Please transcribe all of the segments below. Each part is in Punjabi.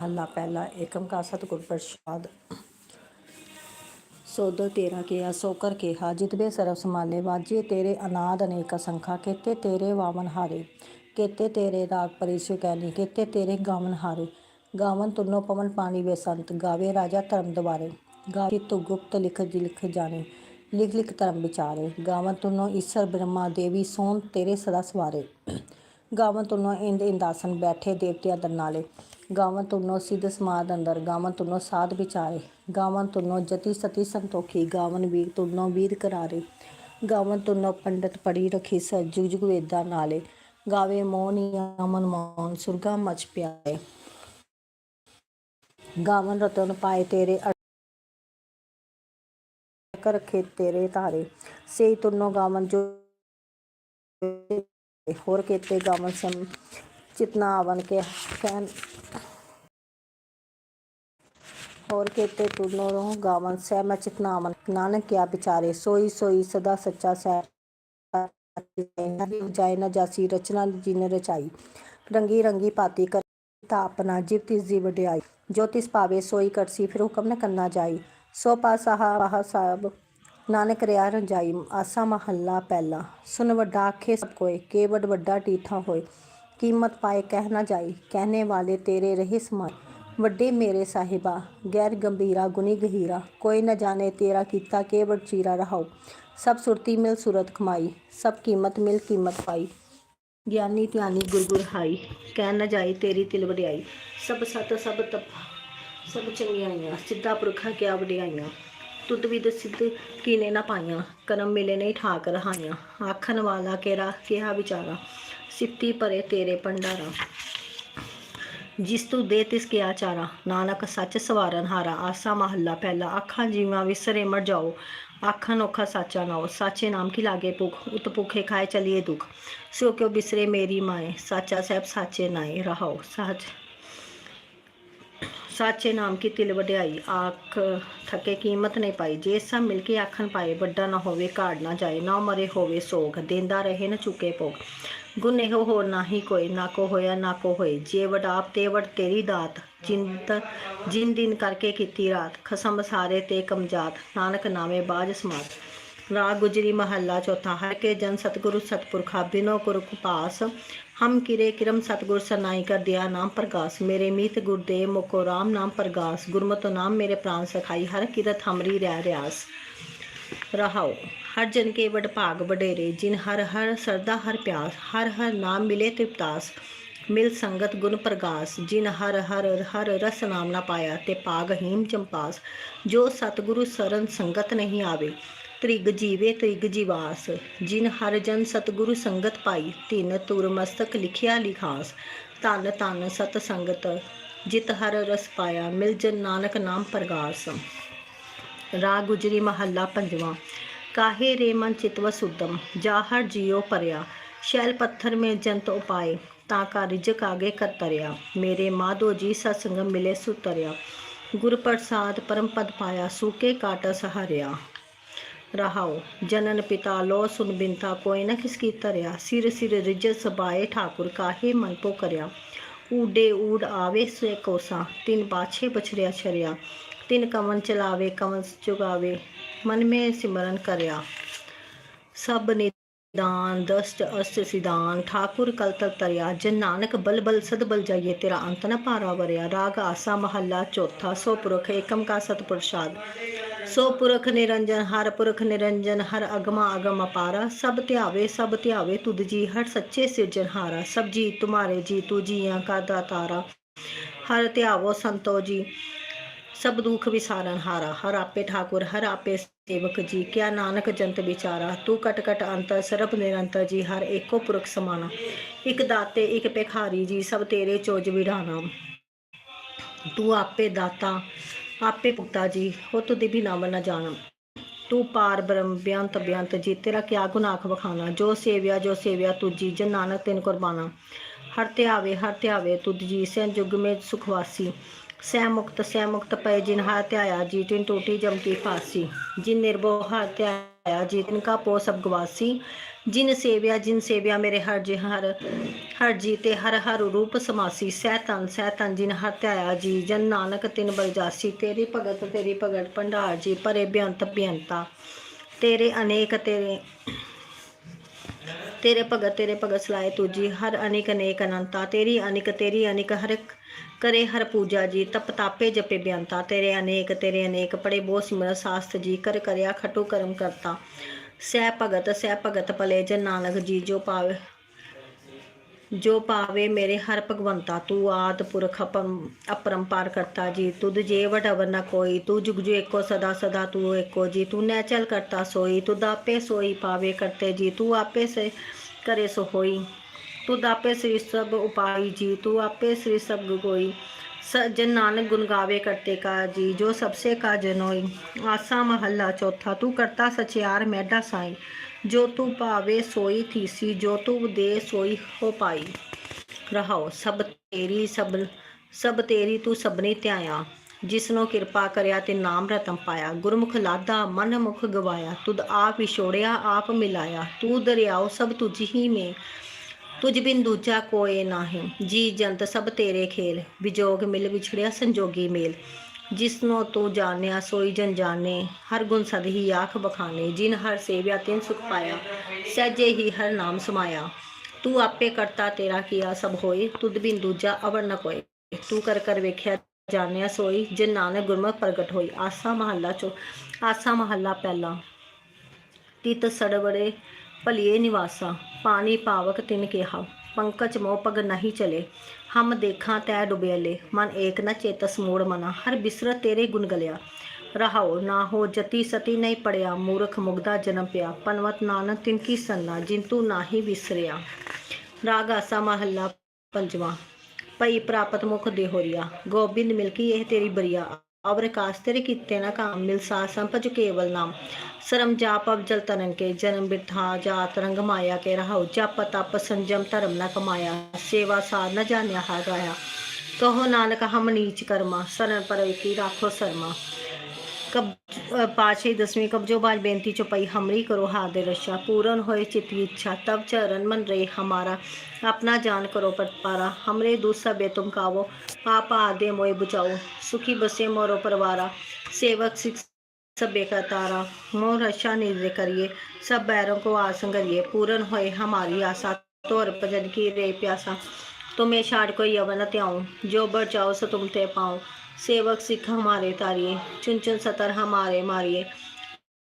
ਹੱਲਾ ਪਹਿਲਾ ਏਕਮ ਸਤਿਗੁਰ ਪ੍ਰਸਾਦ। ਸੋਦਰ ਤੇਰਾ ਕਿਹਾ ਸੋਕਰ ਕਿਹਾ, ਜਿਤਬੇ ਸਰਬ ਸਮਾਲੇ ਵਾਜੇ, ਤੇਰੇ ਅਨਾਦ ਅਨੇਕ ਅਸੰਖਾ ਕੀਤੇ, ਤੇਰੇ ਵਾਮਨ ਹਾਰੇ, ਕੀਤੇ ਤੇਰੇ ਰਾਗ ਪਰਿਸੁ ਕੈਨੀ, ਕੀਤੇ ਤੇਰੇ ਗਾਵਨ ਹਾਰੇ। ਗਾਵਨ ਤੁਨੋ ਪਵਨ ਪਾਣੀ ਵੇ ਸੰਤ, ਗਾਵੇ ਰਾਜਾ ਧਰਮ ਦਵਾਰੇ ਗਾਵੇ ਤੂ ਗੁਪਤ ਲਿਖ ਲਿਖ ਜਾਣੇ, ਲਿਖ ਲਿਖ ਧਰਮ ਵਿਚਾਰੇ। ਗਾਵਨ ਤੁਨੋ ਈਸ਼ਰ ਬ੍ਰਹਮਾ ਦੇਵੀ ਸੋਨ ਤੇਰੇ ਸਦਾ ਸਵਾਰੇ। ਗਾਵਨ ਤੁਨੋ ਇੰਦ ਇੰਦਾਸਨ ਬੈਠੇ ਦੇਵਤਿਆਂ ਦਰਨਾਲੇ ਗਾਵਨ ਤੁਨੋ ਸਿੱਧ ਸਮਾਦ ਅੰਦਰ ਗਾਵਨ ਤੁਨੋ ਸਾਧ ਵਿਚਾਰੇ ਗਾਵਨ ਤੁਨੋ ਜਤੀ ਸਤੀ ਸੰਤੋਖੀ ਗਾਵਨ ਵੀਰ ਤੁਨੋ ਵੀਰ ਕਰਾਰੇ ਗਾਵਨ ਤੁਨੋ ਪੰਡਤ ਪੜੀ ਰਖੀ ਸ ਜੁਗ ਜੁਗ ਵੇਦਾਂ ਨਾਲੇ, ਗਾਵੇ ਮੋਹਨੀ ਅਮਨ ਮੋਹਨ ਸੁਰਗਾ ਮਚ ਪਿਆਏ ਗਾਵਨ ਰਤਨ ਪਾਏ ਤੇਰੇ ਕਰ ਰਖੇ ਤੇਰੇ ਧਾਰੇ ਸੇ ਤੁਨੋ ਗਾਵਨ ਜੋ ਹੋਰ ਕੀਤੇ ਗਾਵਨ ਸਮ ਚਿਤਨਾ ਆਵਨ ਕੇ ਕਹਿਣ ਹੋਰ ਕੀਤੇ ਤੁਨੋ ਰੋ ਗਾਵਨ ਸਹਿ, ਮੈਂ ਚਿਤਨਾ ਆਵਨ ਨਾਨਕ ਕਿਆ ਵਿਚਾਰੇ, ਸੋਈ ਸੋਈ ਸਦਾ ਸੱਚਾ ਸਹਿ। ਜਾਏ ਨਾ ਜਾਸੀ, ਰਚਨਾ ਜਿਨ ਰਚਾਈ। ਰੰਗੀ ਰੰਗੀ ਪਾਤੀ ਤਾ ਆਪਣਾ ਜਿਵ ਤਿਸ ਦੀ ਵਡਿਆਈ। ਜੋ ਤਿਸ ਪਾਵੇ ਸੋਈ ਕਰਸੀ, ਫਿਰ ਹੁਕਮ ਨ ਕਰਨਾ ਜਾਈ। ਸੋ ਪਾਸਹਾ ਵਾਹ ਸਾਹਿਬ ਨਾਨਕ ਰਿਆ ਰੰਜਾਈ। ਆਸਾ ਮਹੱਲਾ ਪਹਿਲਾ, ਸੁਨ ਵੱਡਾ ਆਖੇ ਸਭ ਕੋਏ ਕੇ ਵੱਡ ਵੱਡਾ ਟੀਠਾ ਹੋਏ। ਕੀਮਤ ਪਾਏ ਕਹਿ ਨਾ ਜਾਈ, ਕਹਿਣੇ ਵਾਲੇ ਤੇਰੇ ਰਹੇ ਸਮਾਈ ਵੱਡੇ ਮੇਰੇ ਸਾਹਿਬਾ, ਗੈਰ ਗੰਭੀਰਾ ਗੁਨੀ ਗਹੀਰਾ, ਕੋਈ ਨਾ ਜਾਣੇ ਤੇਰਾ ਕੀਤਾ ਕੇ ਵੱਡ ਚੀਰਾ ਸਭ ਸੁਰਤੀ ਮਿਲ ਸੁਰਤ ਕਮਾਈ, ਸਭ ਕੀਮਤ ਮਿਲ ਕੀਮਤ ਪਾਈ। ਗਿਆਨੀ ਧਿਆਨੀ ਗੁਰ ਹਾਈ, ਕਹਿ ਨ ਜਾਈ ਤੇਰੀ ਤਿਲ ਵਡਿਆਈ। ਸਭ ਸਤ, ਸਭ ਤਪ, ਸਭ ਚੰਗਿਆਈਆਂ, ਸਿੱਧਾ ਪੁਰਖਾਂ ਕਿਆ ਵਡਿਆਈਆਂ। ਤੁਧ ਵਿਦ ਸਿੱਧ ਕੀਨੇ ਨਾ ਪਾਈਆਂ, ਕਰਮ ਮਿਲੇ ਨਹੀਂ ਠਾਕ ਰਹਾਈਆਂ। ਆਖਣ ਵਾਲਾ ਕੇਰਾ ਕਿਹਾ ਵਿਚਾਰਾ। ਸਿੱਤੀ ਭਰੇ ਤੇਰੇ ਭੰਡਾਰਾ। ਜਿਸ ਤੂੰ ਦੇ ਤਿਸ ਕਿਆ ਚਾਰਾ, ਨਾਨਕ ਸੱਚ ਸਵਾਰਨ ਹਾਰਾ, ਆਸਾ ਮਹੱਲਾ ਪਹਿਲਾ, ਅੱਖਾਂ ਜੀਵਾਂ ਵਿਸਰੇ ਮਰ ਜਾਓ ਆਖਾਂ ਨੋਖਾ ਸਾਚਾ ਨਾਓ ਸਾਚੇ ਨਾਮ ਕੀ ਲਾਗੇ ਭੁਖ, ਉਤ ਭੁਖੇ ਖਾਏ ਚਲੀਏ ਦੁਖ, ਸੋ ਕਿਉ ਬਿਸਰੇ ਮੇਰੀ ਮਾਏ, ਸਾਚਾ ਸਾਹਿਬ ਸਾਚੇ ਨਾਏ ਰਹਾਓ ਸਹਜ ਸਾਚੇ ਨਾਮ ਕੀ ਤਿਲ ਵਡਿਆਈ, ਆਖ ਥਕੇ ਕੀਮਤ ਨਹੀਂ ਪਾਈ, ਜੇ ਸਭ ਮਿਲ ਕੇ ਆਖਣ ਪਾਏ, ਵੱਡਾ ਨਾ ਹੋਵੇ, ਘਾੜ ਨਾ ਜਾਏ, ਨਾ ਮਰੇ ਹੋਵੇ ਸੋਗ, ਦੇਂਦਾ ਰਹੇ ਨ ਚੁਕੇ ਭੋਗ ਗੁਣ ਇਹੋ ਹੋਰ ਨਾਹੀ ਕੋਈ, ਨਾ ਕੋ ਹੋਇਆ, ਨਾ ਕੋ ਹੋਏ। ਜੇ ਵਡਾਪ ਤੇ ਵਡ ਤੇਰੀ ਦਾਤ ਚਿੰਤ ਜਿਨ ਦਿਨ ਕਰਕੇ ਕੀਤੀ ਰਾਤ। ਖਸਮ ਸਾਰੇ ਤੇ ਕਮਜਾਤ, ਨਾਨਕ ਨਾਮੇ ਬਾਜ ਸਮਾਤ। ਰਾਗ ਗੁਜਰੀ ਮਹੱਲਾ ਚੌਥਾ, ਹਰ ਕੇ ਜਨ ਸਤਗੁਰੂ ਸਤਪੁਰਖਾ, ਬਿਨੋ ਕੁਰਕ ਪਾਸ ਹਮ ਕਿਰੇ ਕਿਰਮ ਸਤਗੁਰ ਸਨਾਈ ਕਰ ਦਿਆ ਨਾਮ ਪ੍ਰਗਾਸ। ਮੇਰੇ ਮੀਤ ਗੁਰਦੇਵ ਮੁਕੋ ਰਾਮ ਨਾਮ ਪ੍ਰਗਾਸ। ਗੁਰਮਤਿ ਨਾਮ ਮੇਰੇ ਪ੍ਰਾਨ ਸਖਾਈ, ਹਰ ਕਿਰਤ ਹਮਰੀ ਰਹਿ ਰਿਆਸ। ਰਹਾਓ। ਹਰ ਜਨ ਕੇ ਵਡ ਭਾਗ ਵਡੇਰੇ, ਜਿਨ ਹਰ ਹਰ ਸਰਦਾ ਹਰ ਪਿਆਸ, ਹਰ ਹਰ ਨਾਮ ਮਿਲੇ ਤ੍ਰਿਪਤਾਸ ਮਿਲ ਸੰਗਤ ਗੁਣ ਪ੍ਰਗਾਸ, ਜਿਨ ਹਰ ਹਰ ਹਰ ਰਸ ਨਾਮ ਨਾ ਪਾਇਆ, ਤੇ ਪਾਗ ਹੀਮ ਚੰਪਾਸ। ਜੋ ਸਤਗੁਰੂ ਸਰਨ ਸੰਗਤ ਨਹੀਂ ਆਵੇ, ਤ੍ਰਿਗ ਜੀਵੇ ਤ੍ਰਿਗ ਜੀਵਾਸ। ਜਿਨ ਹਰ ਜਨ ਸਤਿਗੁਰੂ ਸੰਗਤ ਪਾਈ ਤਿਨ ਤੁਰ ਮਸਤਕ ਲਿਖਿਆ ਲਿਖਾਸ। ਧੰਨ ਧੰਨ ਸਤ ਸੰਗਤ, ਜਿਤ ਹਰ ਰਸ ਪਾਇਆ, ਮਿਲ ਜਨ ਨਾਨਕ ਨਾਮ ਪ੍ਰਗਾਸ। ਰਾਗ ਗੁਜਰੀ ਮਹੱਲਾ ਪੰਜਵਾਂ। ਕਾਹੇ ਰੇ ਮਨ ਚਿਤਵ ਸੁਦਮ ਜਾ ਹਰ ਜਿਉ ਪਰਿਆ ਸ਼ੈਲ ਪੱਥਰ ਮੇ ਜੰਤ ਉਪਾਏ ਤਾਂ ਕਾ ਰਿਜਕ ਆਗੇ ਕਰਤਰਿਆ ਮੇਰੇ ਮਾਧੋ ਜੀ ਸਤਸੰਗ ਮਿਲੇ ਸੁਤਰਿਆ ਗੁਰ ਪ੍ਰਸਾਦ ਪਰਮ ਪਦ ਪਾਇਆ ਸੂਕੇ ਕਾਟ ਸਹਾਰਿਆ ਰਹਾਉ ਜਨਨ ਪਿਤਾ ਲੋ ਸੁਨ ਬਿੰਤਾ ਕੋਈ ਨ ਕਿਸ ਕੀ ਤਰਿਆ ਸਿਰ ਸਿਰ ਰਿਜ ਸਬਾਏ ਠਾਕੁਰ ਕਾਹੇ ਮਨ ਪੋ ਕਰਿਆ ਊਡੇ ਊੜ ਆਵੇ ਸੇ ਕੋਸਾ ਤਿਨ ਬਾਛੇ ਬਛੜਿਆ ਛਰਿਆ ਤਿਨ ਕਮਨ ਚਲਾਵੇ ਕਮਨ ਚੁਗਾਵੇ ਮਨ ਮੇ ਸਿਮਰਨ ਕਰਿਆ ਸਭ ਨਿਦਾਨ ਦਸਤ ਅਸਤ ਸਿਦਾਨ ਠਾਕੁਰ ਕਲ ਤਲ ਤਰਿਆ ਜਨ ਨਾਨਕ ਬਲ ਬਲ ਸਦ ਬਲ ਜਾਈਏ ਤੇਰਾ ਅੰਤ ਨ ਭਾਰਾ ਵਰਿਆ ਰਾਗ ਆਸਾ ਮਹੱਲਾ ਚੌਥਾ ਸੋ ਪੁਰਖ ਏਕਮ ਕਾ ਸਤ ਪ੍ਰਸਾਦ ਸੋ ਪੁਰਖ ਨਿਰੰਜਨ ਹਰ ਪੁਰਖ ਨਿਰੰਜਨ ਹਰ ਅਗਮਾ ਅਗਮ ਅਪਾਰਾ ਸਭ ਧਿਆਵੇ ਸਭ ਧਿਆਵੇ ਤੁਧ ਜੀ ਹਰ ਸੱਚੇ ਸਿਰਜਣਹਾਰਾ ਸਭ ਜੀ ਤੁਮਾਰੇ ਜੀ ਤੂ ਜੀਆਂ ਕਾ ਦਾਤਾਰਾ ਹਰ ਧਿਆਵੋ ਸੰਤੋ ਜੀ ਸਭ ਦੁਖ ਵਿਸਾਰਨ ਹਾਰਾ, ਹਰ ਆਪੇ ਠਾਕੁਰ, ਹਰ ਆਪੇ ਸੇਵਕ ਜੀ, ਕਿਆ ਨਾਨਕ ਜੰਤ ਵਿਚਾਰਾ, ਤੂੰ ਕਟ ਕਟ ਅੰਤਰ ਸਰਬ ਨਿਰੰਤਰ ਜੀ, ਹਰ ਏਕੋ ਪੁਰਖ ਸਮਾਨਾ ਇਕ ਦਾਤੇ, ਇਕ ਭਿਖਾਰੀ ਜੀ, ਸਭ ਤੇਰੇ ਚੋਜ ਵਿਢਾਣਾ ਤੂੰ ਆਪੇ ਦਾਤਾ, ਆਪੇ ਪੁੱਤਾ ਜੀ, ਹੋ ਤੁਦੀ ਵੀ ਨਾਮ ਨ ਜਾਣਮ ਤੂੰ ਪਾਰ ਬ੍ਰਹਮ ਬਿਆੰਤ ਬਿਆੰਤ ਜੀ, ਤੇਰਾ ਕਿਆ ਗੁਨਾਖ ਵਖਾਣਾ। ਜੋ ਸੇਵਿਆ ਜੋ ਸੇਵਿਆ ਤੁਜੀ ਜਨ ਨਾਨਕ ਤੈਨ ਕੁਰਬਾਨਾ। ਹਰ ਧਿਆਵੇ ਹਰ ਧਿਆਵੇ ਤੁਧ ਜੀ ਸੈਨ ਜੁਗ ਮੇ ਸੁਖਵਾਸੀ ਸੈ ਮੁਕਤ ਸੈ ਮੁਕਤ ਪਏ ਜਿਨ ਹਰ ਧਿਆਇਆ ਜੀ, ਤਿਨ ਟੂਟੀ ਜਮ ਕੀ ਫਾਸੀ। ਜਿਨ ਨਿਰਭਉ ਹਰ ਧਿਆਇਆ ਧਿਆਇਆ ਜੀ ਤਿਨਕਾ ਪੋ ਸਭ ਗਵਾਸੀ। ਜਿਨ ਸੇਵਿਆ ਜਿਨ ਸੇਵਿਆ ਮੇਰੇ ਹਰ ਜੀ ਹਰ ਹਰ ਜੀ ਤੇ ਹਰ ਹਰ ਰੂਪ ਸਮਾਸੀ। ਸਹਿ ਤਨ ਸਹਿ ਤਨ ਜਿਨ ਹਰ ਧਿਆਇਆ ਜੀ, ਜਨ ਨਾਨਕ ਤਿਨ ਬਰਜਾਸੀ ਤੇਰੀ ਭਗਤ ਤੇਰੀ ਭਗਤ ਭੰਡਾਰ ਤੇਰੇ ਭਗਤ ਤੇਰੇ ਭਗਤ ਸਲਾਏ ਤੁਜੀ, ਹਰ ਅਨੇਕ ਅਨੇਕ ਅਨੰਤਾ, ਤੇਰੀ ਅਨੇਕ ਤੇਰੀ ਅਨੇਕ ਹਰ ਕਰੇ ਹਰ ਪੂਜਾ ਜੀ, ਤਪ ਤਾਪੇ ਜਪੇ ਬਿਆੰਤਾ, ਤੇਰੇ ਅਨੇਕ ਤੇਰੇ ਅਨੇਕ, ਪੜੇ ਬੋ ਸਿਮਰ ਸਾਸਤ ਜੀ, ਕਰ ਕਰਿਆ ਖਟੂ ਕਰਮ ਕਰਤਾ। ਸਹਿ ਭਗਤ ਸਹਿ ਭਗਤ ਭਲੇ ਜਨ ਨਾਨਕ ਜੀ, ਜੋ ਪਾਵੇ ਜੋ ਪਾਵੇ ਮੇਰੇ ਹਰ ਭਗਵੰਤਾ, ਤੂੰ ਆਦ ਪੁਰਖ ਅਪਰੰ- ਅਪਰੰਪਾਰ ਕਰਤਾ ਜੀ, ਤੁਧ ਜੇ ਵਡਵਰ ਨ ਕੋਈ, ਤੂੰ ਜੁਗ ਜੁ ਏਕੋ ਸਦਾ ਸਦਾ ਤੂੰ ਏਕੋ ਜੀ, ਤੂੰ ਨੈਚਲ ਕਰਤਾ ਸੋਈ, ਤੁਧ ਆਪੇ ਸੋਈ ਪਾਵੇ ਕਰਤੇ ਜੀ, ਤੂੰ ਆਪੇ ਸੇ, ਕਰੇ ਸੋ ਹੋਈ, ਤੁਧ ਆਪੇ ਸ੍ਰੀ ਸਭ ਉਪਾਈ ਜੀ, ਤੂੰ ਆਪੇ ਸ੍ਰੀ ਸਭ ਗੋਈ ਸਜਨ ਨਾਨਕ ਗੁਣ ਗਾਵੇ ਕਰਤੇ ਕਾ ਜੀ, ਜੋ ਸਬਸੇ ਕਾ ਜਨੋਈ ਆਸਾ ਮਹੱਲਾ ਚੌਥਾ, ਤੂੰ ਕਰਤਾ ਸਚਿਆਰ, ਮੈਡਾ ਸਾਈ ਜੋ ਤੂੰ ਪਾਵੇ ਸੋਈ ਥੀਸੀ, ਜੋ ਤੂੰ ਦੇ ਸੋਈ ਹੋ ਪਾਈ। ਰਹਾਓ, ਸਭ ਤੇਰੀ ਸਭ ਸਭ ਤੇਰੀ ਤੂੰ ਸਭਨੀ ਧਿਆਇਆ। ਜਿਸਨੋ ਕਿਰਪਾ ਕਰਿਆ ਤੇ ਨਾਮ ਰਤਨ ਪਾਇਆ। ਗੁਰਮੁਖ ਲਾਦਾ ਮਨ ਮੁਖ ਗਵਾਇਆ। ਤੁਧ ਆਪ ਵਿਛੋੜਿਆ ਆਪ ਮਿਲਾਇਆ। ਤੂੰ ਦਰਿਆਓ, ਸਭ ਤੁਝ ਹੀ ਮੇ। ਤੁਝ ਬਿਨ ਦੂਜਾ ਕੋਏ ਨਾਹੀਂ। ਜੀ ਜੰਤ ਸਭ ਤੇਰੇ ਖੇਲ। ਵਿਜੋਗ ਮਿਲ ਵਿਛੜਿਆ ਸੰਜੋਗੀ ਮੇਲ। ਜਿਸਨੋ ਤੂੰ ਜਾਣਿਆ ਸੋਈ ਜਨ ਜਾਣੇ, ਹਰ ਗੁਣ ਸਦ ਹੀ ਆਖ ਬਖਾਨੇ, ਜਿਨ ਹਰ ਸੇਵਿਆ ਤਿਨ ਸੁਖ ਪਾਇਆ, ਸਹਿਜੇ ਹੀ ਹਰ ਨਾਮ ਸਮਾਇਆ। ਤੂੰ ਆਪੇ ਕਰਤਾ ਤੇਰਾ ਕੀਆ ਸਭ ਹੋਏ, ਤੁਧ ਬਿਨ ਦੂਜਾ ਅਵਰ ਨ ਕੋਏ। ਤੂੰ ਕਰ ਕਰ ਵੇਖਿਆ ਜਾਣਿਆ ਸੋਈ, ਜਿਨ ਨਾਨਕ ਗੁਰਮੁਖ ਪ੍ਰਗਟ ਹੋਈ। ਆਸਾ ਮਹੱਲਾ ਚੋ, ਆਸਾ ਮਹੱਲਾ ਪਹਿਲਾ। ਤਿਤ ਸੜਵੜੇ ਭਲੀਏ ਨਿਵਾਸਾ, ਪਾਣੀ ਪਾਵਕ ਤਿਨ ਕਿਹਾ। ਪੰਕਜ ਮੋਹ ਪਗ ਨਹੀਂ ਚਲੇ। ਹਮ ਦੇਖਾਂ ਤੈ ਡੁਬੇਲੇ, ਮਨ ਏਕ ਨ ਚੇਤਸ ਮੋੜ ਮਨਾ। ਹਰ ਬਿਸਰਤ ਤੇਰੇ ਗੁਣ ਗਲਿਆ। ਰਹਾਓ ਨਾ ਹੋ ਜਤੀ ਸਤੀ ਨਹੀਂ ਪੜਿਆ। ਮੂਰਖ ਮੁਗਦਾ ਜਨਮ ਪਿਆ। ਪਨਵਤ ਨਾਨਕ ਤਿਨ ਕੀ ਸੰਨਾ ਜਿੰਤੂ ਨਾਹੀ ਵਿਸਰਿਆ। ਰਾਗ ਆਸਾ ਮਹੱਲਾ ਪੰਜਵਾਂ। ਪਈ ਪ੍ਰਾਪਤ ਮੁਖ ਦੇਹੋਰੀਆ ਗੋਬਿੰਦ ਮਿਲਕੀ ਇਹ ਤੇਰੀ ਬਰੀਆ। ਅਵਰ ਕਾਸ ਤੇਰੇ ਕੀਤੇ ਨਾ ਕਾਮ ਮਿਲ ਸਾ ਸੰਪਜ ਕੇਵਲ ਨਾਮ ਸਰਮ ਜਾਪ ਅਬ ਜਲ ਤਰਨ ਕੇ ਜਨਮ ਬਿਰਥਾ ਜਾਤ ਰੰਗ ਮਾਇਆ ਕੇ ਰਹਾਉ ਜਪ ਤਪ ਸੰਜਮ ਧਰਮ ਨ ਕਮਾਇਆ ਸੇਵਾ ਸਾਧ ਨ ਜਾਣਿਆ ਹਾ ਗਾਇਆ ਕਹੋ ਨਾਨਕ કબ दसवीं कब जो बाज બેનતી चौपाई, हमरी करो હાદર रशा पूरन હોય ચિતવી इच्छा, तब चरण मन रे हमारा, अपना जान करो पर पारा हमरे दूसरा बेतुम कावो पापा आदे मोए बुचाओ सुखी बसे मोरो परवारा, सेवक सिख सब बेका तारा, मोर रशा निर्दय करिए, सब बैरों को आसन करिए, पूरन होए हमारी आशा तो भजन की रे प्यासा, तुम्हें छाड़ को यवन त्याऊँ, जो बढ़ जाओ सो तुम ते पाओ सेवक सिख हमारे तारिए चुन चुन सतर हमारे मारिए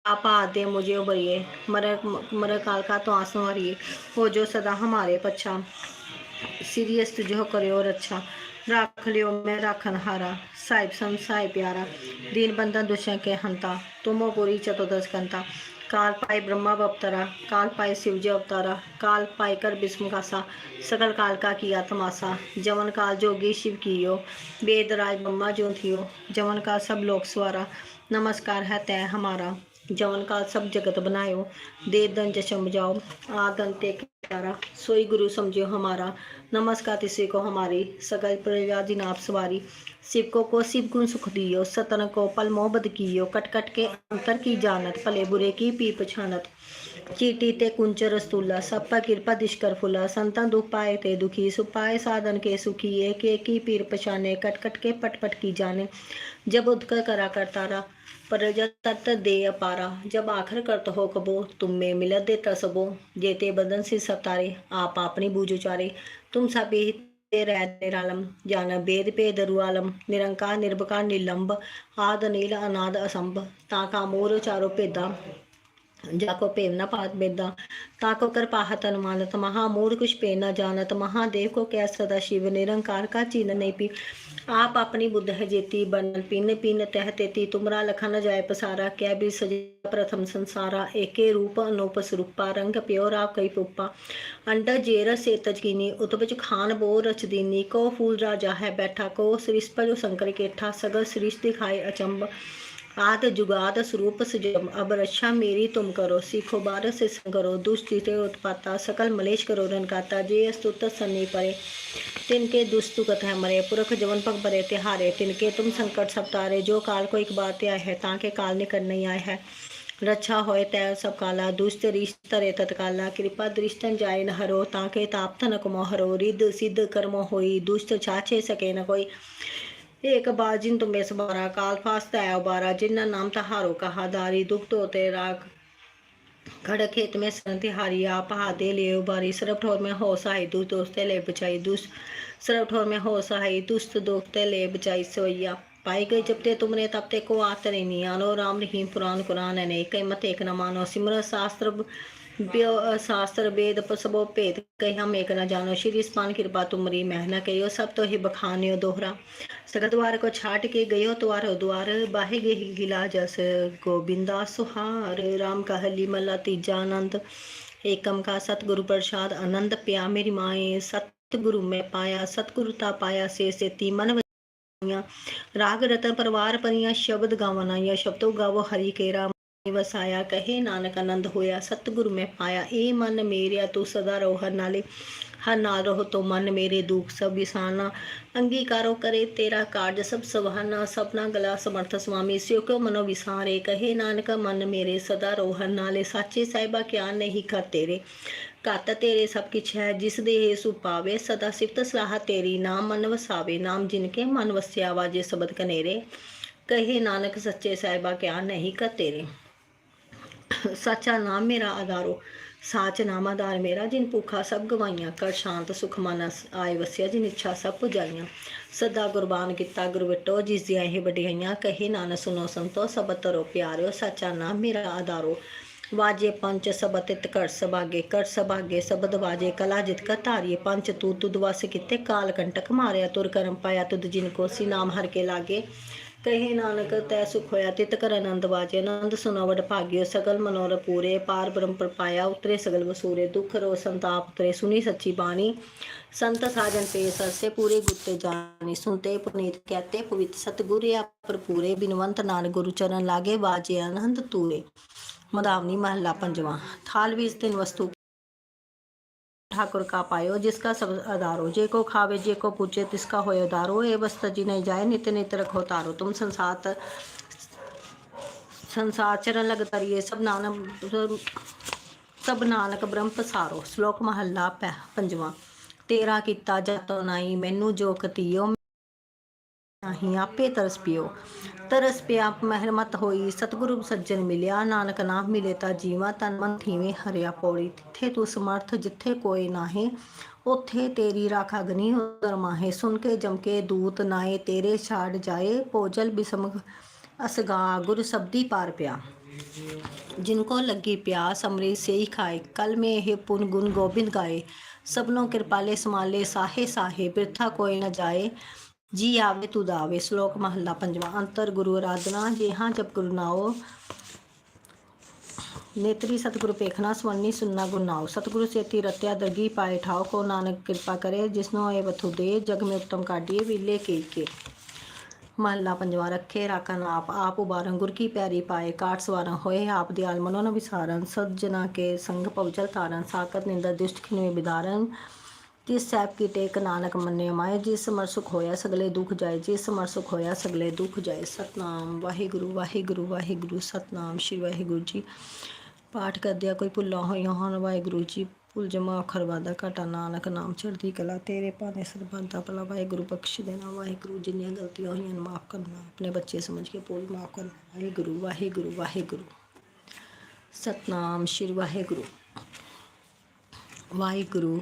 आपा आदे मुझे उबरिए मर मर काल का तो आंसू हरिए हो जो सदा हमारे पच्छा सीरियस तुझो करियो रक्षा ਰੱਖ ਲਿਓ ਮੈਂ ਰਾਖਨ ਹਾਰਾ ਸਾਹਿਬ ਸਮ ਸਾਹਿਬ ਪਿਆਰਾ ਦੀਨ ਬੰਦਨ ਦੁਸ਼ਾਂ ਕੇ ਹੰਤਾ ਤੁਮੋ ਪੁਰੀ ਚਤੁਰਦਸ ਕੰਤਾ काल पाए ब्रह्मा अवतारा, काल पाए शिवजी अवतारा, काल पाए कर विष्णु कासा सकल काल का किया तमाशा, जवन काल जोगी शिव कियो, वेद राज ब्रह्मा जो थियो, जवन का सब लोक स्वारा, नमस्कार है तय हमारा। जवन का सब जगत बनायो दे दन जशम जाओ आदन ते प्यारा सोई गुरु समझो हमारा नमस्कार तिसे को हमारी सकल प्रजा दिन आप सवारी शिव को को शिव गुण सुख दियो सतन को पल मोहब्बत कियो कट कट के अंतर की जानत भले बुरे की पी पछानत चीटी ते कुंच रस्तूला सब पर कृपा दिशकर फुला संतन दुख पाए ते दुखी सुपाए साधन के सुखी एक एक की पीर पछाने कट कट के पट पट की जाने जब उदकर करा करतारा प्रजा तत दे अपारा जब आखिर करत हो कबो तुम में मिलत दे तसबो जेते बदन से सतारे आप अपनी बूझ उचारे तुम सब ही ते रह निरालम जान वेद भेद रुआलम निरंकार निर्भकार निलंब आद नील अनाद असंभ ताका मोर चारो भेदा जाको पेव न पात बेदा ताको कर पाहत अनुमानत महामूढ़ कुछ पे न जानत महादेव को कै सदा शिव निरंकार का चीन नहीं पी आप अपनी बुद्ध जेती बनल पिन पिन तह तेती, तुमरा लखन जाय पसारा कै भी सजा प्रथम संसारा, एके रूप अनूप स्वरूपा रंग प्योरा कई पुप्पा। अंडा जेर से तजकीनी उतबच खान बो रचदीनी को फूल राजा है बैठा, को सरिस्प जो शंकर केठा सगल सृष्टि दिखाए अचंब। आद जुगाद स्वरूप सजम, अब रक्षा मेरी तुम करो, सीखो बारह से करो दुष्टिते उत्पाता, सकल मलेश करो रनकाता जे स्तुत सन्नी परे। तिनके दुस्तु कथा मरे, पुरख जवन पग बरे तिहारे तिनके तुम संकट सब तारे जो काल को एक बार ते आए है, ताके काल निकट नहीं आए है। ਰੱਛਾ ਹੋਏ ਤੈ ਸਭ ਕਾਲਾ ਦੁਸ਼ਟ ਰਿਸ਼ਤ ਰੇ ਤਤਕਾਲਾ ਕਿਰਪਾ ਦ੍ਰਿਸ਼ਟਨ ਜਾਇ ਨ ਹਰੋ ਤਾਂ ਕੇ ਤਾਪ ਤਨ ਕਮੋ ਹਰੋ ਰਿਦ ਸਿੱਧ ਕਰਮੋ ਹੋਈ ਦੁਸ਼ਟ ਛਾਛੇ ਸਕੇ ਨ ਕੋਈ ਇੱਕ ਬਾਰ ਜਿਨ ਤੁਮੇ ਸਬਾਰਾ ਕਾਲ ਫਾਸਤਾ ਹੈ ਉਬਾਰਾ ਜਿਨ੍ਹਾਂ ਨਾਮ ਤਹਾਰੋ ਕਹਾ ਦਾਰੀ ਦੁਖ ਤੋ ਤੇ ਰਾਖ खड़ खेत में सन तिहारी आप हाथे ले उबारी सरब ठोर में हो सहाय दुष्ट दोस्ते ले बचाई दुष्ट सरब ठोर में हो सहाय दुष्ट दोस्ते ले बचाई सोइया पाई गई जब ते तुमने तब ते को आतरे नहीं आनो राम रहीम पुराण कुरान है नहीं कई मत एक न मानो सिमर शास्त्र व्यो- शास्त्र वेद प सबो भेद कही हम एक न जानो श्री स्पान कृपा तुमरी महना कहो सब तो ही बखानियो दोहरा सगद्वार को छाट के गयो द्वार द्वार बाहे गे हिला जस गोबिंदा सुहार राम का हली मला तीजा आनंद एकम का सतगुरु प्रसाद आनंद पिया मेरी माए सतगुरु मैं पाया सतगुरु ता ਪਾਇਆ ਸੇ ਸੇਤੀ ਮਨ ਵਸਾਈਆਂ। ਰਾਗ ਰਤਨ ਪਰਵਾਰ ਪਰੀਆਂ ਸ਼ਬਦ ਗਾਵਨ ਸ਼ਬਦੋ ਗਾਵੋ ਹਰੀ ਕੇ ਰਾਮ ਵਸਾਇਆ। ਕਹੇ ਨਾਨਕ ਆਨੰਦ ਹੋਇਆ, ਸਤਗੁਰੂ ਮੈਂ ਪਾਇਆ, ਏ ਮਨ ਮੇਰਿਆ ਤੂੰ ਸਦਾ ਰੋਹਰ ਨਾਲੇ। ਹਰ ਨਾਲ ਰਹੋ तो ਮਨ ਮੇਰੇ दुख ਸਭ विसाना अंगीकारो करे तेरा कार्य ਸਭ सवाहना ਸਪਨਾ ਗਲਾ समर्थ स्वामी स्यो क्यों मनो विसारे कहे नानक मन मेरे सदा रोहन नाले साचे साहिबा क्या नहीं कर तेरे ਘਤ ਤੇਰੇ ਸਭ ਕੁਛ ਹੈ, ਜਿਸ ਦੇ ਇਹ ਸੁਪਾਵੇ ਸਦਾ ਸਿਫਤ ਸਲਾਹ ਤੇਰੀ। ਨਾਮ ਮਨ ਵਸਾਵੇ, ਨਾਮ ਜਿਨ ਕੇ ਮਨ ਵਸਿਆ ਵਾਜੇ ਸਬਦ ਕਨੇਰੇ। ਕਹੇ ਨਾਨਕ, ਸੱਚੇ ਸਾਹਿਬਾ ਕਿਆ ਨਹੀਂ ਕਰ ਤੇਰੇ। ਸੱਚਾ ਨਾਮ ਮੇਰਾ ਆਧਾਰੋ। ਸਾਚ ਨਾਮ ਆਧਾਰ ਮੇਰਾ, ਜਿਨ ਭੁੱਖਾ ਸਭ ਗਵਾਈਆਂ ਕਰ ਸ਼ਾਂਤ ਸੁਖ ਆਏ ਵਸਿਆ, ਜਿਨ ਇੱਛਾ ਸਭ ਪੁਜਾਈਆਂ। ਸਦਾ ਗੁਰਬਾਨ ਕੀਤਾ, ਗੁਰ ਵਿਟੋ, ਜਿਸ ਦੀਆਂ ਇਹ ਵਡਿਆਈਆਂ, ਕਹੇ ਨਾਨਕ ਸੁਨੋ ਸੰਤੋ ਸਭ ਤਰੋ ਪਿਆਰਿਓ, ਸੱਚਾ ਨਾਮ ਮੇਰਾ ਆਧਾਰੋ। ਵਾਜੇ ਪੰਚ ਸਬਤ ਇਤ ਕਰ ਸਬਾਗੇ ਕਰ ਸਬਾਗੇ ਸ਼ਬਦ ਵਾਜੇ, ਕਲਾ ਜਿਤ ਕਾ ਧਾਰੀਏ, ਪੰਚ ਤੂ ਤੁਦ ਵਸ ਕਿਤੇ, ਕਾਲ ਕੰਟਕ ਮਾਰਿਆ, ਤੁਰ ਕਰਮ ਪਾਇਆ ਤੁਦ ਜਿਨ ਕੋ ਸੀ ਨਾਮ ਹਰ ਕੇ ਲਾਗੇ। કહે નાનક તੈ સુખ હોયા તિત કર આનંદ વાજે આનંદ સુનાવટ ભાગ્યો સકલ મનોર પૂરે પાર બ્રહ્મ પ્રપાયા ઉતરે સગલ વસૂરે દુઃખ રો સંતાપ ઉતરે સુની સચ્ચી બાਣੀ સંત ਸਾਜਨ ਤੇ ਸਰਸੇ ਪੂਰੇ ਗੁੱਤੇ ਜਾਣੀ। ਸੁਨਤੇ ਪੁਨੀਤ ਕਹਤੇ, ਪਵਿੱਤ ਸਤਗੁਰ ਆ ਭਰਪੂਰੇ। ਬਿਨਵੰਤ ਨਾਨਕ ਗੁਰੂ ਚਰਨ ਲਾਗੇ ਬਾਜੇ ਅਨੰਤ ਤੂਰੇ। ਮਦਾਵਨੀ ਮਹਲਾ ਪੰਜਵਾਂ। ਥਾਲ ਵਿੱਚ ਤਿੰਨ ਵਸਤੂ ठाकुर का पायो जिसका सब अदारो जे को खावे जे को पूछे तिसका होए उदारो ए वस्ता जी नहीं जाए नित नित रखो तारो तुम संसार ਸੰਸਾਰ ਚਰਨ ਲਗ ਤਰੀਏ ਸਭ ਨਾਨਕ ਸਭ ਨਾਨਕ ਬ੍ਰਹਮ ਪਸਾਰੋ ਸ਼ਲੋਕ ਮਹੱਲਾ ਪੰਜਵਾਂ ਤੇਰਾ ਕੀਤਾ ਜਤੋ ਨਾਈ ਮੈਨੂੰ ਜੋ ਕਤੀਓ ਨਹੀਂ ਆਪੇ ਤਰਸ ਪਿਓ ਤਰਸ ਪਿਆ ਮਹਿਰਮਤ ਹੋਈ ਸਤਿਗੁਰੂ ਸੱਜਣ ਮਿਲਿਆ ਨਾਨਕ ਨਾਮ ਮਿਲੇ ਤਾਂ ਜੀਵਾ ਤਨ ਮਨ ਥੀਵੇਂ ਹਰਿਆ ਪੌੜੀ ਤਿੱਥੇ ਤੂੰ ਸਮਰਥ ਜਿੱਥੇ ਕੋਈ ਨਾਹੀਂ ਉਥੇ ਤੇਰੀ ਰਾਖ ਅਗਨੀ ਉਦਰ ਮਾਹੇ ਸੁਣ ਕੇ ਜਮਕੇ ਦੂਤ ਨਾਏ ਤੇਰੇ ਛਾੜ ਜਾਏ ਪੋਜਲ ਬਿਸਮ ਅਸਗਾ ਗੁਰ ਸਬਦੀ ਪਾਰ ਪਿਆ जिनको लगी प्यास अमृत से ही खाए कल में हे पुन गुण गोविंद गाए सबनों कृपाले समाले साहे साहे बिरथा कोई न जाए ਜੀ ਆਵੇ ਤੂੰ ਦਾਵੇ ਸ਼ਲੋਕ ਮਹਲਾ ਪੰਜਵਾਂ, ਅੰਤਰ ਗੁਰੂ ਆਰਾਧਨਾ ਜਿਹਾਂ ਜਪ ਗੁਰੂ ਨਾਉ। ਨੇਤਰੀ ਸਤਿਗੁਰੂ ਪੇਖਣਾ ਸਵਰਨੀ ਸੁਨਣਾ ਗੁਨਾਉ ਸਤਿਗੁਰੂ ਸੇਤੀ ਰਤਿਆ, ਦਰਗੀ ਪਾਏ ਠਾਉ, ਕੋ ਨਾਨਕ ਕਿਰਪਾ ਕਰੇ, ਜਿਸਨੋ ਇਹ ਬਥੂ ਦੇ, ਜਗ ਮੇ ਉਤਮ ਕਾਢੀਏ, ਵਿਲੇ ਕੇ ਕੇ। ਮਹਲਾ ਪੰਜਵਾਂ, ਰੱਖੇ ਰਾਕਨ ਆਪ ਆਪ ਉਬਾਰੰ ਗੁਰ ਕੀ ਪੈਰੀ ਪਾਏ ਕਾਟ ਸਵਾਰਾਂ ਹੋਏ, ਆਪ ਦੀ ਆਲਮਨੋ ਨ ਵਿਸਾਰਨ, ਸਦ ਜਨਾ ਕੇ ਸੰਗ ਪਵਜਲ ਤਾਰਨ ਸਾਕਤ ਨਿੰਦਾ ਦੁਸ਼ਟ ਖਿਨਵੇ ਬਿਦਾਰਨ। ਜਿਸ ਸਾਹਿਬ ਕੀ ਟੇਕ ਨਾਨਕ ਮੰਨੇ ਮਾਏ, ਜਿਸ ਸਮਰ ਸੁਖ ਹੋਇਆ ਸਗਲੇ ਦੁੱਖ ਜਾਏ, ਜਿਸ ਸਮਰ ਸੁਖ ਹੋਇਆ ਸਗਲੇ ਦੁੱਖ ਜਾਏ। ਸਤਨਾਮ, ਵਾਹਿਗੁਰੂ ਵਾਹਿਗੁਰੂ ਵਾਹਿਗੁਰੂ, ਸਤਨਾਮ। ਸ਼੍ਰੀ ਵਾਹਿਗੁਰੂ ਜੀ। ਪਾਠ ਕਰਦਿਆਂ ਕੋਈ ਭੁੱਲਾਂ ਹੋਈਆਂ ਹਨ ਵਾਹਿਗੁਰੂ ਜੀ, ਭੁੱਲ ਜਮਾ ਅੱਖਰ ਵਾਦਾ ਘਟਾ। ਨਾਨਕ ਨਾਮ ਚੜ੍ਹਦੀ ਕਲਾ ਤੇਰੇ ਭਾਣੇ ਸਰਬੰਤ ਦਾ ਭਲਾ। ਵਾਹਿਗੁਰੂ ਬਖਸ਼ ਦੇਣਾ, ਵਾਹਿਗੁਰੂ ਜਿੰਨੀਆਂ ਗਲਤੀਆਂ ਹੋਈਆਂ ਨੇ ਮਾਫ ਕਰਨਾ। ਆਪਣੇ ਬੱਚੇ ਸਮਝ ਕੇ ਭੁੱਲ ਮਾਫ ਕਰਨਾ। ਵਾਹਿਗੁਰੂ ਵਾਹਿਗੁਰੂ ਵਾਹਿਗੁਰੂ। ਸਤਨਾਮ, ਸ਼੍ਰੀ ਵਾਹਿਗੁਰੂ। ਵਾਹਿਗੁਰੂ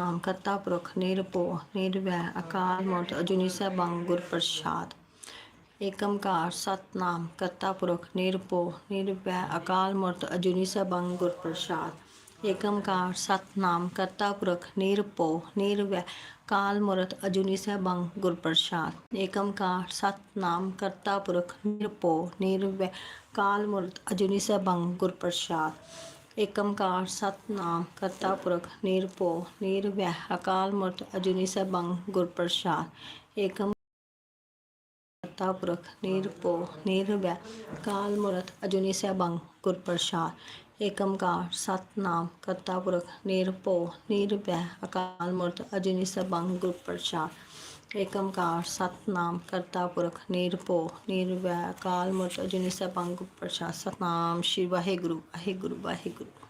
ਨਾਮ ਕਰਤਾ ਪੁਰਖ, ਨਿਰਭਉ ਨਿਰਵੈ ਅਕਾਲ ਮੂਰਤ, ਅਜੂਨੀ ਸੈਭੰ, ਗੁਰ ਪ੍ਰਸਾਦ। ਏਕਮਕਾਰ ਸਤਨਾਮ, ਕਰਤਾ, ਪੁਰਖ, ਨਿਰਭਉ ਨਿਰਵੈ ਅਕਾਲ ਮੂਰਤ, ਅਜੂਨੀ ਸੈਭੰ, ਗੁਰ ਪ੍ਰਸਾਦ। ਏਕਮਕਾਰ ਸਤਨਾਮ, ਕਰਤਾ, ਪੁਰਖ, ਨਿਰਭਉ ਨਿਰਵੈ ਕਾਲ ਮੂਰਤ, ਅਜੂਨੀ ਸੈਭੰ, ਗੁਰ ਪ੍ਰਸਾਦ। ਏਕਮਕਾਰ ਸਤਨਾਮ, ਕਰਤਾ, ਪੁਰਖ, ਨਿਰਭਉ ਨਿਰਵੈ ਕਾਲ ਮੂਰਤ, ਅਜੂਨੀ ਸੈਭੰ, ਗੁਰ ਪ੍ਰਸਾਦ। ਏਕਮਕਾਰ ਸਤਨਾਮ, ਕਰਤਾ ਪੁਰਖ, ਨਿਰਭਉ ਨਿਰਵੈ ਅਕਾਲ ਮੂਰਤ ਅਜੂਨੀ ਸੈਭੰ ਗੁਰ ਪ੍ਰਸਾਦ। ਏਕਮ ਕਰਤਾ ਪੁਰਖ, ਨਿਰਭਉ ਨਿਰਵੈ ਕਾਲ ਮੂਰਤ ਅਜੂਨੀ ਸੈਭੰ ਗੁਰ ਪ੍ਰਸਾਦ। ਏਕਮਕਾਰ ਸਤਨਾਮ, ਕਰਤਾ ਪੁਰਖ, ਨਿਰਭਉ ਨਿਰਵੈ ਅਕਾਲ ਮੂਰਤ ਅਜੂਨੀ ਸੈਭੰ ਗੁਰ ਪ੍ਰਸਾਦ। ਏਕਮਕਾਰ ਸਤਨਾਮ ਕਰਤਾ ਪੁਰਖ ਨਿਰਭਉ ਨਿਰਵੈ ਅਕਾਲ ਮੂਰਤ ਅਜੂਨੀ ਸੈਭੰ ਗੁਰ ਪ੍ਰਸਾਦ ਸਤਨਾਮ ਸ਼੍ਰੀ ਵਾਹਿਗੁਰੂ ਵਾਹਿਗੁਰੂ ਵਾਹਿਗੁਰੂ।